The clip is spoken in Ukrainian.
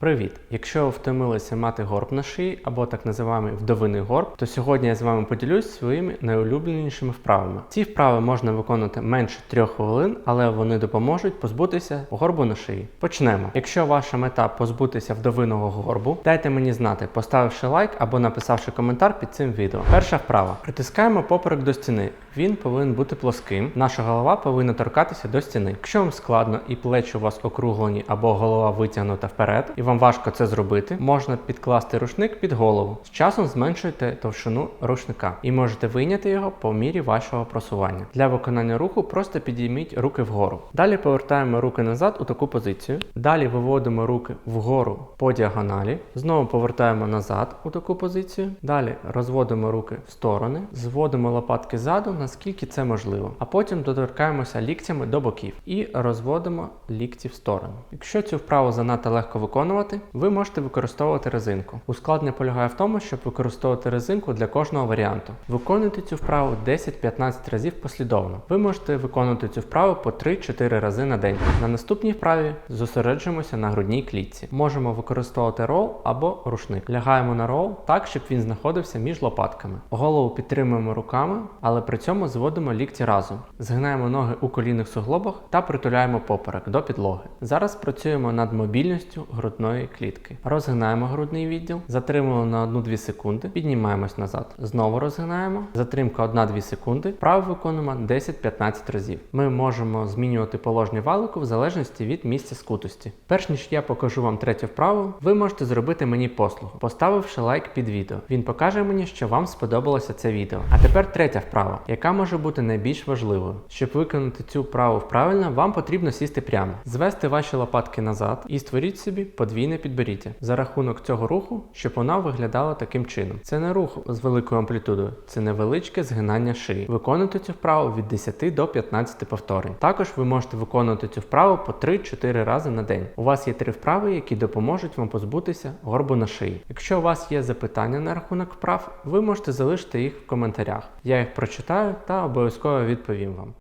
Привіт! Якщо ви втомилися мати горб на шиї або так називаємо вдовиний горб, то сьогодні я з вами поділюсь своїми найулюбленішими вправами. Ці вправи можна виконувати менше 3 хвилин, але вони допоможуть позбутися горбу на шиї. Почнемо. Якщо ваша мета позбутися вдовиного горбу, дайте мені знати, поставивши лайк або написавши коментар під цим відео. Перша вправа. Притискаємо поперек до стіни. Він повинен бути плоским. Наша голова повинна торкатися до стіни. Якщо вам складно і плечі у вас округлені або голова витягнута вперед, і вам важко це зробити, можна підкласти рушник під голову. З часом зменшуйте товщину рушника і можете вийняти його по мірі вашого просування. Для виконання руху просто підійміть руки вгору. Далі повертаємо руки назад у таку позицію. Далі виводимо руки вгору по діагоналі. Знову повертаємо назад у таку позицію. Далі розводимо руки в сторони, зводимо лопатки ззаду, наскільки це можливо. А потім доторкаємося ліктями до боків і розводимо лікті в сторону. Якщо цю вправу занадто легко виконувати, ви можете використовувати резинку. Ускладнення полягає в тому, щоб використовувати резинку для кожного варіанту. Виконуйте цю вправу 10-15 разів послідовно. Ви можете виконувати цю вправу по 3-4 рази на день. На наступній вправі зосереджуємося на грудній клітці. Можемо використовувати рол або рушник. Лягаємо на рол так, щоб він знаходився між лопатками. Голову підтримуємо руками, але при цьому зводимо лікті разом. Згинаємо ноги у колінних суглобах та притуляємо поперек до підлоги. Зараз працюємо над мобільністю грудної клітки. Розгинаємо грудний відділ, затримуємо на 1-2 секунди, піднімаємось назад. Знову розгинаємо. Затримка 1-2 секунди. Вправо виконуємо 10-15 разів. Ми можемо змінювати положення валику в залежності від місця скутості. Перш ніж я покажу вам третю вправу, ви можете зробити мені послугу, поставивши лайк під відео. Він покаже мені, що вам сподобалося це відео. А тепер третя вправа, яка може бути найбільш важливою. Щоб виконати цю вправу правильно, вам потрібно сісти прямо, звести ваші лопатки назад і створіть собі подвійне підборіддя за рахунок цього руху, щоб вона виглядала таким чином. Це не рух з великою амплітудою, це невеличке згинання шиї. Виконуйте цю вправу від 10 до 15 повторень. Також ви можете виконувати цю вправу по 3-4 рази на день. У вас є три вправи, які допоможуть вам позбутися горбу на шиї. Якщо у вас є запитання на рахунок вправ, ви можете залишити їх в коментарях. Я їх прочитаю та обов'язково відповім вам.